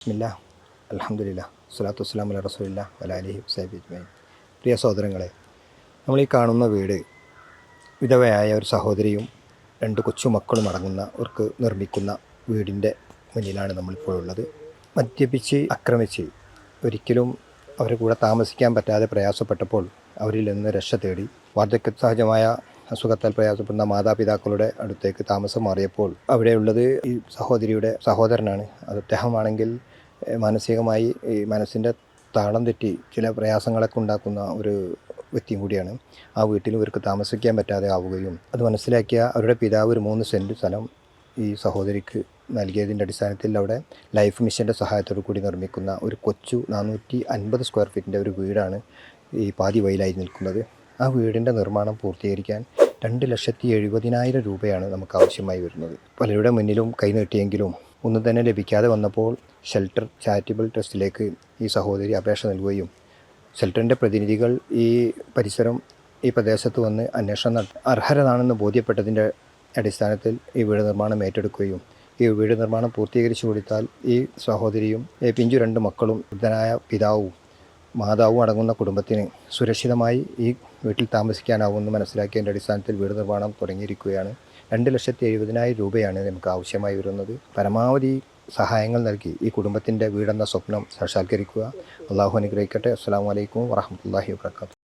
ബിസ്മില്ല അലഹമുല്ല സ്വലാത്തു വസ്സലാം അല്ല റസൂലില്ല വലാലിഹി സാഹിബ് അജ്മൈൻ പ്രിയ സഹോദരങ്ങളെ നമ്മൾ ഈ കാണുന്ന വീട് വിധവയായ ഒരു സഹോദരിയും രണ്ട് കൊച്ചുമക്കളും അടങ്ങുന്ന അവർക്ക് നിർമ്മിക്കുന്ന വീടിന്റെ മുന്നിലാണ് നമ്മളിപ്പോൾ ഉള്ളത്. മദ്യപിച്ച് ആക്രമിച്ച് ഒരിക്കലും അവരുടെ കൂടെ താമസിക്കാൻ പറ്റാതെ പ്രയാസപ്പെട്ടപ്പോൾ അവരിൽ നിന്ന് രക്ഷ തേടി വാർദ്ധക്യ സഹജമായ അസുഖത്താൽ പ്രയാസപ്പെടുന്ന മാതാപിതാക്കളുടെ അടുത്തേക്ക് താമസം മാറിയപ്പോൾ അവിടെയുള്ളത് ഈ സഹോദരിയുടെ സഹോദരനാണ്. അത് അദ്ദേഹമാണെങ്കിൽ മാനസികമായി ഈ മനസ്സിന്റെ താളം തെറ്റി ചില പ്രയാസങ്ങളൊക്കെ ഉണ്ടാക്കുന്ന ഒരു വ്യക്തിയും കൂടിയാണ്. ആ വീട്ടിൽ ഇവർക്ക് താമസിക്കാൻ പറ്റാതെ ആവുകയും അത് മനസ്സിലാക്കിയ അവരുടെ പിതാവ് ഒരു മൂന്ന് സെന്റ് സ്ഥലം ഈ സഹോദരിക്ക് നൽകിയതിന്റെ അടിസ്ഥാനത്തിൽ അവിടെ ലൈഫ് മിഷന്റെ സഹായത്തോടു കൂടി നിർമ്മിക്കുന്ന ഒരു കൊച്ചു നാനൂറ്റി അൻപത് സ്ക്വയർ ഫീറ്റിന്റെ ഒരു വീടാണ് ഈ പാതി വയലായി നിൽക്കുന്നത്. ആ വീടിന്റെ നിർമ്മാണം പൂർത്തീകരിക്കാൻ രണ്ട് ലക്ഷത്തി എഴുപതിനായിരം രൂപയാണ് നമുക്ക് ആവശ്യമായി വരുന്നത്. പലരുടെ മുന്നിലും കൈനീട്ടിയെങ്കിലും ഒന്നും തന്നെ ലഭിക്കാതെ വന്നപ്പോൾ ഷെൽട്ടർ ചാരിറ്റബിൾ ട്രസ്റ്റിലേക്ക് ഈ സഹോദരി അപേക്ഷ നൽകുകയും ഷെൽട്ടറിന്റെ പ്രതിനിധികൾ ഈ പരിസരം ഈ പ്രദേശത്ത് വന്ന് അന്വേഷണം നട അർഹരതാണെന്ന് ബോധ്യപ്പെട്ടതിന്റെ അടിസ്ഥാനത്തിൽ ഈ വീട് നിർമ്മാണം ഏറ്റെടുക്കുകയും ഈ വീട് നിർമ്മാണം പൂർത്തീകരിച്ചു കൊടുത്താൽ ഈ സഹോദരിയും പിഞ്ചു രണ്ട് മക്കളും വൃദ്ധനായ പിതാവും മാതാവും അടങ്ങുന്ന കുടുംബത്തിന് സുരക്ഷിതമായി ഈ വീട്ടിൽ താമസിക്കാനാവുമെന്ന് മനസ്സിലാക്കിയതിന്റെ അടിസ്ഥാനത്തിൽ വീട് നിർമ്മാണം തുടങ്ങിയിരിക്കുകയാണ്. രണ്ട് ലക്ഷത്തി എഴുപതിനായിരം രൂപയാണ് നമുക്ക് ആവശ്യമായി വരുന്നത്. പരമാവധി സഹായങ്ങൾ നൽകി ഈ കുടുംബത്തിന്റെ വീടെന്ന സ്വപ്നം സാക്ഷാത്കരിക്കുക. അള്ളാഹു അനുഗ്രഹിക്കട്ടെ. അസ്സാം വലൈക്കും വാഹമുല്ലാഹി വാത്തു